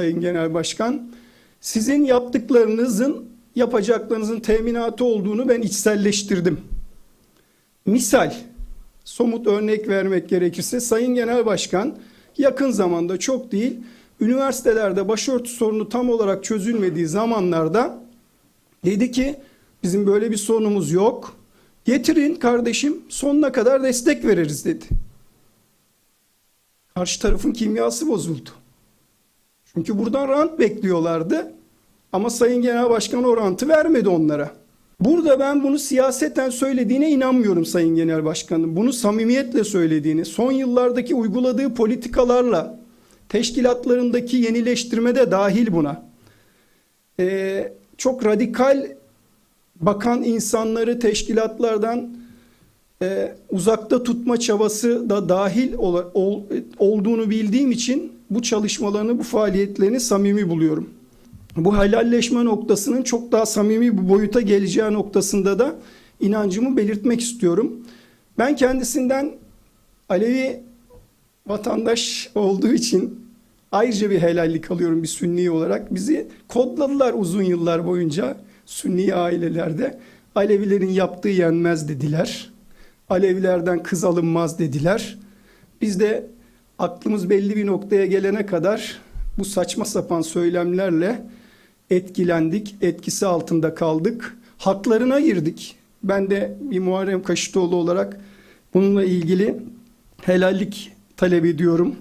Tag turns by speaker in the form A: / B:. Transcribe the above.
A: Sayın Genel Başkan. Sizin yaptıklarınızın yapacaklarınızın teminatı olduğunu ben içselleştirdim. Misal, somut örnek vermek gerekirse Sayın Genel Başkan yakın zamanda çok değil, üniversitelerde başörtü sorunu tam olarak çözülmediği zamanlarda dedi ki bizim böyle bir sorunumuz yok. Getirin kardeşim sonuna kadar destek veririz dedi. Karşı tarafın kimyası bozuldu. Çünkü buradan rant bekliyorlardı. Ama Sayın Genel Başkan o rantı vermedi onlara. Burada ben bunu siyaseten söylediğine inanmıyorum Sayın Genel Başkan'ın. Bunu samimiyetle söylediğini, son yıllardaki uyguladığı politikalarla, teşkilatlarındaki yenileştirme de dahil buna. Ee, çok radikal bakan insanları teşkilatlardan e, uzakta tutma çabası da dahil ol, ol- olduğunu bildiğim için bu çalışmalarını, bu faaliyetlerini samimi buluyorum. Bu helalleşme noktasının çok daha samimi bir boyuta geleceği noktasında da inancımı belirtmek istiyorum. Ben kendisinden Alevi vatandaş olduğu için ayrıca bir helallik alıyorum bir sünni olarak. Bizi kodladılar uzun yıllar boyunca sünni ailelerde. Alevilerin yaptığı yenmez dediler. Alevilerden kız alınmaz dediler. Biz de aklımız belli bir noktaya gelene kadar bu saçma sapan söylemlerle etkilendik, etkisi altında kaldık. Haklarına girdik. Ben de bir Muharrem Kaşıtoğlu olarak bununla ilgili helallik talep ediyorum.